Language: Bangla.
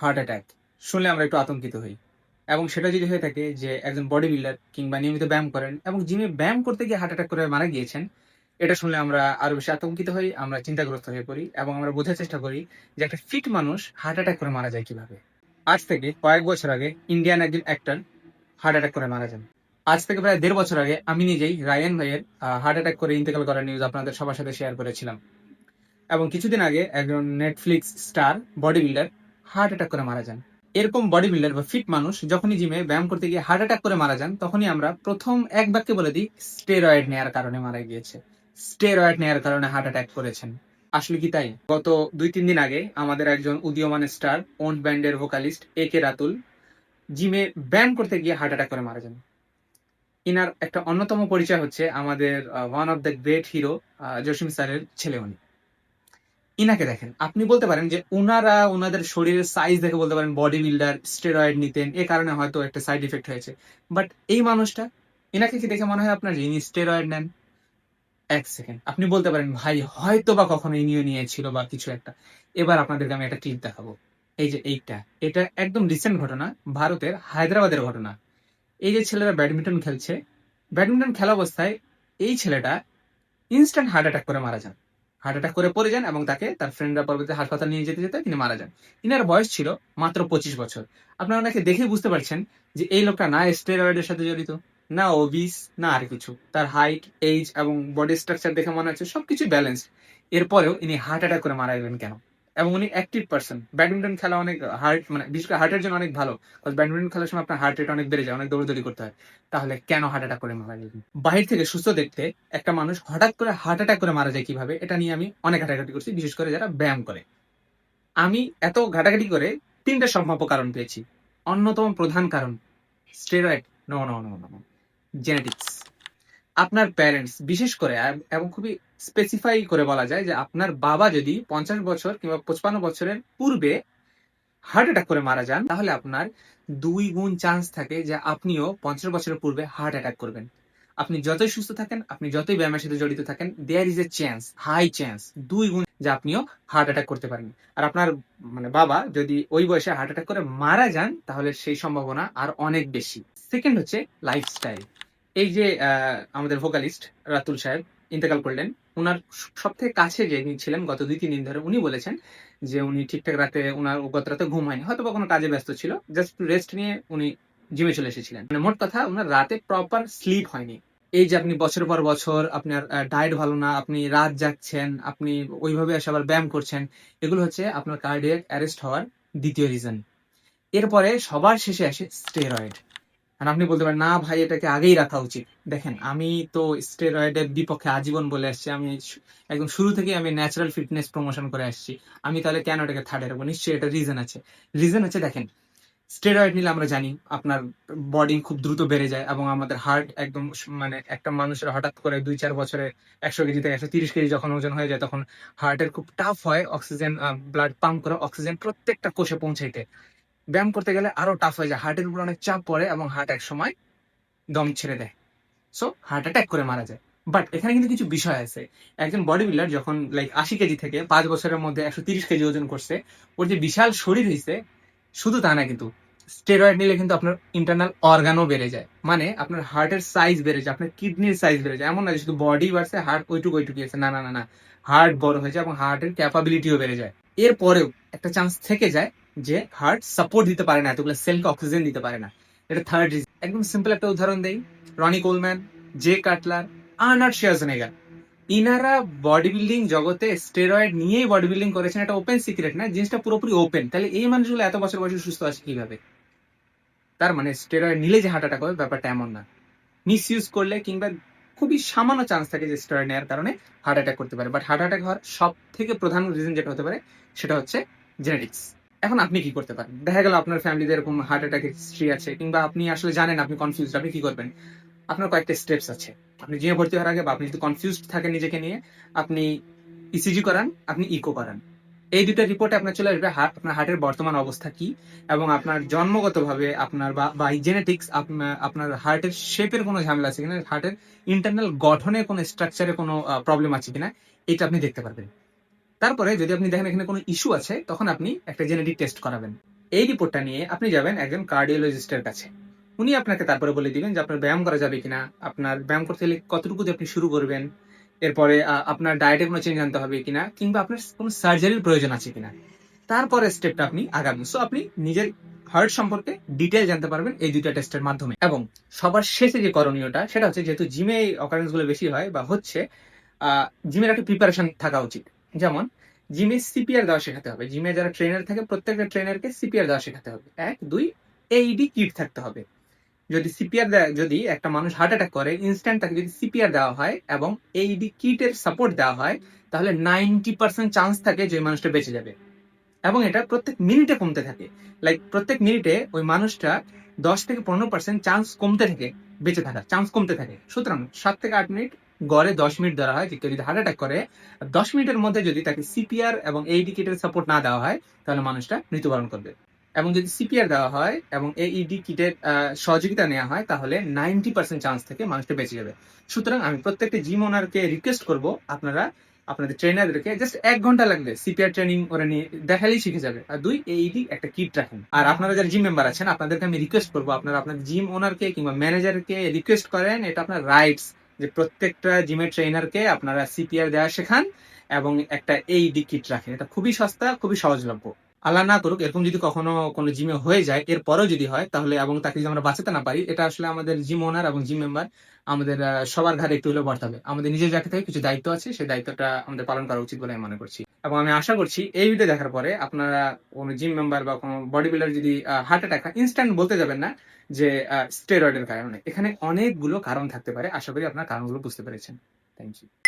হার্ট অ্যাটাক, শুনলে আমরা একটু আতঙ্কিত হই। এবং সেটা যদি হয়ে থাকে যে একজন বডি বিল্ডার কিংবা নিয়মিত ব্যায়াম করেন এবং জিমে ব্যায়াম করতে গিয়ে হার্ট অ্যাটাক করে মারা গিয়েছেন, এটা শুনলে আমরা আরও বেশি আতঙ্কিত হই, আমরা চিন্তাগ্রস্ত হয়ে পড়ি এবং আমরা বোঝার চেষ্টা করি যে একটা ফিট মানুষ হার্ট অ্যাটাক করে মারা যায় কীভাবে। আজ থেকে কয়েক বছর আগে ইন্ডিয়ান একজন অ্যাক্টর হার্ট অ্যাটাক করে মারা যান। আজ থেকে প্রায় দেড় বছর আগে আমি নিজেই রায়ান ভাইয়ের হার্ট অ্যাটাক করে ইন্তেকাল করার নিউজ আপনাদের সবার সাথে শেয়ার করেছিলাম। এবং কিছুদিন আগে একজন Netflix star bodybuilder heart attack করে মারা যান। এরকম বডি বিল্ডার বা ফিট মানুষ যখনই জিমে ব্যায়াম করতে গিয়ে হার্ট অ্যাটাক করে মারা যান, তখনই আমরা প্রথম এক বাক্যে বলে দিই স্টেরয়েড নেয়ার কারণে মারা গিয়েছে। স্টেরয়েড নেয়ার কারণে হার্ট অ্যাটাক করেছেন। আসলে কি তাই? গত দুই তিন দিন আগে আমাদের একজন উদীয়মান স্টার ওন ব্যান্ডের ভোকালিস্ট এ কে রাতুল জিমে ব্যায়াম করতে গিয়ে হার্ট অ্যাটাক করে মারা যান। ইনার একটা অন্যতম পরিচয় হচ্ছে আমাদের one of the great hero Jasim স্যারের ছেলে উনি। ইনাকে দেখেন। আপনি বলতে পারেন যে উনারা ওনাদের শরীরের সাইজ দেখে বলতে পারেন বডি বিল্ডার স্টেরয়েড নিতেন, এ কারণে হয়তো একটা সাইড ইফেক্ট হয়েছে। বাট এই মানুষটা, ইনাকে কি দেখে মনে হয় আপনার? ইনি স্টেরয়েড নেন। এক সেকেন্ড আপনি বলতে পারেন, ভাই হয়তো বা কখনো ইনিও নিয়েছিল বা কিছু একটা। এবার আপনাদেরকে আমি একটা ক্লিপ দেখাবো। এই যে এইটা, এটা একদম রিসেন্ট ঘটনা, ভারতের হায়দ্রাবাদের ঘটনা। এই যে ছেলেরা ব্যাডমিন্টন খেলছে ব্যাডমিন্টন খেলা অবস্থায় এই ছেলেটা ইনস্ট্যান্ট হার্ট অ্যাটাক করে মারা যান। হার্ট অ্যাটাক করে পড়ে যান এবং তাকে তার ফ্রেন্ডরা পরবর্তীতে হাসপাতাল নিয়ে যেতে যেতে তিনি মারা যান। ইনার বয়স ছিল মাত্র পঁচিশ বছর। আপনারা ওনাকে দেখে বুঝতে পারছেন যে এই লোকটা না স্টেরয়েডের সাথে জড়িত, না ওবিস না আর কিছু। তার হাইট এইজ এবং বডি স্ট্রাকচার দেখে মনে হচ্ছে সবকিছু ব্যালেন্স এরপরেও ইনি হার্ট অ্যাটাক করে মারা গেলেন কেন? এবং উনি অ্যাক্টিভ পার্সন ব্যাডমিন্টন খেলা অনেক হার্ট মানে বিশেষ করে হার্টের জন্য অনেক ভালো। কারণ ব্যাডমিন্টন খেলার সময় আপনার হার্ট রেট অনেক বেড়ে যায়, অনেক দৌড়দৌড়ি করতে হয়। তাহলে কেন হার্ট অ্যাটাক করে মারা গেলেন বাহির থেকে সুস্থ দেখতে একটা মানুষ হঠাৎ করে হার্ট অ্যাটাক করে মারা যায় কীভাবে, এটা নিয়ে আমি অনেক ঘাটাঘাটি করছি, বিশেষ করে যারা ব্যায়াম করে। আমি এত ঘাটাঘাটি করে তিনটা সম্ভাব্য কারণ পেয়েছি। অন্যতম প্রধান কারণ steroid no no no no genetics আপনার প্যারেন্টস বিশেষ করে এবং খুবই স্পেসিফাই করে বলা যায় যে আপনার বাবা যদি পঞ্চাশ বছর কিংবা পঁচপান্ন বছরের পূর্বে হার্ট অ্যাটাক করে মারা যান, তাহলে আপনার দুই গুণ চান্স থাকে যে আপনিও পঞ্চাশ বছরের পূর্বে হার্ট অ্যাটাক করবেন। আপনি যতই সুস্থ থাকেন, আপনি যতই ব্যায়ামের সাথে জড়িত থাকেন there is a chance high chance দুই গুণ যে আপনিও হার্ট অ্যাটাক করতে পারেন আর আপনার মানে বাবা যদি ওই বয়সে হার্ট অ্যাটাক করে মারা যান, তাহলে সেই সম্ভাবনা আর অনেক বেশি। সেকেন্ড হচ্ছে লাইফস্টাইল এই যে আমাদের ভোকালিস্ট রাতুল সাহেব, ইন্তেকাল করলেন ওনার সব থেকে কাছে যে ছিলেন, গত দুই, তিন দিন ধরে উনি বলেছেন যে উনি ঠিকঠাক রাতে ওনার গত রাতে ঘুম হয়নি, হয়তো বা কোনো কাজে ব্যস্ত ছিল জাস্ট রেস্ট নিয়ে উনি জিমে চলে এসেছিলেন। মানে মোট কথা ওনার রাতে প্রপার স্লিপ হয়নি। এই যে আপনি বছর পর বছর আপনার ডায়েট ভালো না, আপনি রাত যাচ্ছেন আপনি ওইভাবে এসে আবার ব্যায়াম করছেন, এগুলো হচ্ছে আপনার কার্ডিয়াক অ্যারেস্ট হওয়ার দ্বিতীয় রিজন এরপরে সবার শেষে আসে স্টেরয়েড আর আপনি বলতে পারেন, না ভাই, এটাকে আগেই রাখা উচিত। দেখেন, আমি তো স্টেরয়েডের বিপক্ষে আজীবন বলে আসছি, আমি একদম শুরু থেকে আমি ন্যাচারাল ফিটনেস প্রমোশন করে আসছি। আমি তাহলে কেন এটাকে থার্ডে রাখব? নিশ্চয়ই এটা রিজন আছে। রিজন আছে দেখেন স্টেরয়েড নিলে আমরা জানি আপনার বডি খুব দ্রুত বেড়ে যায় এবং আমাদের হার্ট একদম মানে একটা মানুষের হঠাৎ করে দুই চার বছরে একশো কেজি থেকে একশো তিরিশ কেজি যখন ওজন হয়ে যায়, তখন হার্টের খুব টাফ হয় অক্সিজেন ব্লাড পাম্প করে অক্সিজেন প্রত্যেকটা কোষে পৌঁছাইতে। ব্যায়াম করতে গেলে আরও টাফ হয়ে যায়। হার্টের উপর অনেক চাপ পড়ে এবং হার্ট এক সময় দম ছেড়ে দেয়। সো হার্ট অ্যাটাক করে মারা যায়। বাট এখানে কিন্তু কিছু বিষয় আছে। একজন বডি বিল্ডার যখন লাইক আশি কেজি থেকে পাঁচ বছরের মধ্যে একশো তিরিশ কেজি ওজন করছে, ওর যে বিশাল শরীর হয়েছে শুধু তা না কিন্তু স্টেরয়েড নিলে কিন্তু আপনার ইন্টারনাল অর্গানও বেড়ে যায়। মানে আপনার হার্টের সাইজ বেড়ে যায়, আপনার কিডনির সাইজ বেড়ে যায়। এমন না শুধু বডি বাড়ছে হার্ট ওইটুকু ওইটুকু আছে। না না না না। হার্ট বড় হয়ে যায় এবং হার্টের ক্যাপাবিলিটিও বেড়ে যায়। এরপরেও একটা চান্স থেকে যায় যে হার্ট সাপোর্ট দিতে পারে না, এতগুলো সেলকে অক্সিজেন দিতে পারে না। এটা থার্ড রিজন একদম সিম্পল একটা উদাহরণ দেই। Ronnie Coleman Jay Cutler Arnold Schwarzenegger ইনারা বডি বিল্ডিং জগতে স্টেরয়েড নিয়েই বডি বিল্ডিং করেছেন, এটা ওপেন সিক্রেট না, জিনিসটা পুরোপুরি ওপেন তাহলে এই মানুষগুলো এত বছর বয়সে সুস্থ আছে কীভাবে? তার মানে স্টেরয়েড নিলে যে হার্ট অ্যাটাক হবে, ব্যাপারটা এমন না। মিস ইউজ করলে কিংবা খুবই সামান্য চান্স থাকে যে স্টেরয়েড নেওয়ার কারণে হার্ট অ্যাটাক করতে পারে। বাট হার্ট অ্যাটাক হওয়ার সব থেকে প্রধান রিজন যেটা হতে পারে, সেটা হচ্ছে জেনেটিক্স এখন আপনি কি করতে পারেন? দেখা গেল আপনার ফ্যামিলিতে এরকম হার্ট অ্যাটাকের হিস্ট্রি আছে, কিংবা আপনি আসলে জানেন, আপনি কনফিউজ আপনি কি করবেন? আপনার কয়েকটা স্টেপস আছে। আপনি জিমে ভর্তি হওয়ার আগে বা আপনি যদি কনফিউজ থাকেন নিজেকে নিয়ে, আপনি ইসিজি করান, আপনি ইকো করান। এই দুটো রিপোর্টে আপনার চলে আসবে হার্ট আপনার হার্টের বর্তমান অবস্থা কি, এবং আপনার জন্মগতভাবে আপনার বা জেনেটিক্স আপনার আপনার হার্টের শেপের কোনো ঝামেলা আছে কিনা হার্টের ইন্টারনাল গঠনে কোনো স্ট্রাকচারে কোনো প্রবলেম আছে কিনা, এটা আপনি দেখতে পারবেন। তারপরে যদি আপনি দেখেন এখানে কোনো ইস্যু আছে, তখন আপনি একটা জেনেটিক টেস্ট করাবেন। এই রিপোর্টটা নিয়ে আপনি যাবেন একজন কার্ডিওলজিস্টের কাছে। উনি আপনাকে তারপরে বলে দিবেন যে আপনার ব্যায়াম করা যাবে কিনা, আপনার ব্যায়াম করতে হলে কতটুকু আপনি শুরু করবেন, এরপরে আপনার ডায়েটে কোনো চেঞ্জ আনতে হবে কিনা, কিংবা আপনার কোনো সার্জারির প্রয়োজন আছে কিনা। তারপরে স্টেপটা আপনি আগাবেন। সো আপনি নিজের হার্ট সম্পর্কে ডিটেল জানতে পারবেন এই দুইটা টেস্টের মাধ্যমে। এবং সবার শেষে যে করণীয়টা, সেটা হচ্ছে যেহেতু জিমে এই অকারেন্সগুলো বেশি হয় বা হচ্ছে জিমের একটা প্রিপারেশন থাকা উচিত। যেমন, জিমে সিপিআর দেওয়া শেখাতে হবে। জিমে যারা ট্রেনার থাকে, প্রত্যেকটা ট্রেনারকে সিপিআর দেওয়া শেখাতে হবে। এক, দুই এইডি কিট থাকতে হবে। যদি সিপিআর যদি একটা মানুষ হার্ট অ্যাটাক করে ইনস্ট্যান্ট তাকে যদি সিপিআর দেওয়া হয় এবং এইডি কিটের সাপোর্ট দেওয়া হয়, তাহলে নাইনটি পার্সেন্ট চান্স থাকে যে মানুষটা বেঁচে যাবে। এবং এটা প্রত্যেক মিনিটে কমতে থাকে। লাইক প্রত্যেক মিনিটে ওই মানুষটা দশ থেকে পনেরো পার্সেন্ট চান্স কমতে থাকে, বেঁচে থাকার। চান্স কমতে থাকে। সুতরাং সাত থেকে আট মিনিট গড়ে দশ মিনিট ধরা হয়। কেউ যদি হার্ট অ্যাটাক করে, দশ মিনিটের মধ্যে যদি তাকে সিপিআর এবং এইডি কিটের সাপোর্ট না দেওয়া হয়, তাহলে মানুষটা মৃত্যুবরণ করবে। এবং যদি সিপিআর দেওয়া হয় এবং এইডি কিটের সহযোগিতা নেওয়া হয়, তাহলে নাইনটি পার্সেন্ট চান্স থেকে মানুষটা বেঁচে যাবে। সুতরাং আমি প্রত্যেকটা জিম ওনারকে রিকোয়েস্ট করব, আপনারা, আপনাদের ট্রেনারদেরকে জাস্ট এক ঘণ্টা লাগবে সিপিআর ট্রেনিং ওরা নিয়ে, দেখালেই শিখে যাবে। আর দুই এইডি একটা কিট রাখেন। আর আপনারা যারা জিম মেম্বার আছেন, আপনাদেরকে আমি রিকোয়েস্ট করব, আপনারা আপনাদের জিম ওনারকে কিংবা ম্যানেজারকে রিকোয়েস্ট করেন, এটা আপনার রাইটস যে প্রত্যেকটা জিমের ট্রেনারকে আপনারা সিপিআর দেওয়া শেখান এবং একটা এই ডি কিট রাখেন। এটা খুবই সস্তা, খুবই সহজলভ্য। আল্লাহ না করুক, এরকম যদি কখনো কোনো জিমে হয়ে যায়, এরপরেও যদি হয়, তাহলে এবং তাকে যদি আমরা বাঁচাতে না পারি, এটা আসলে আমাদের জিম ওনার এবং জিম মেম্বার আমাদের সবার ঘাড়ে একটু হলেও বর্তাবে। আমাদের নিজের জায়গা থেকে কিছু দায়িত্ব আছে, সেই দায়িত্বটা আমাদের পালন করা উচিত বলে আমি মনে করছি। এবং আমি আশা করছি এই ভিডিও দেখার পরে আপনারা কোনো জিম মেম্বার বা কোনো বডি বিল্ডার যদি হার্ট অ্যাটাক ইনস্ট্যান্ট বলতে যাবেন না যে স্টেরয়েডের কারণে। এখানে অনেকগুলো কারণ থাকতে পারে। আশা করি আপনার কারণগুলো বুঝতে পেরেছেন। Thank you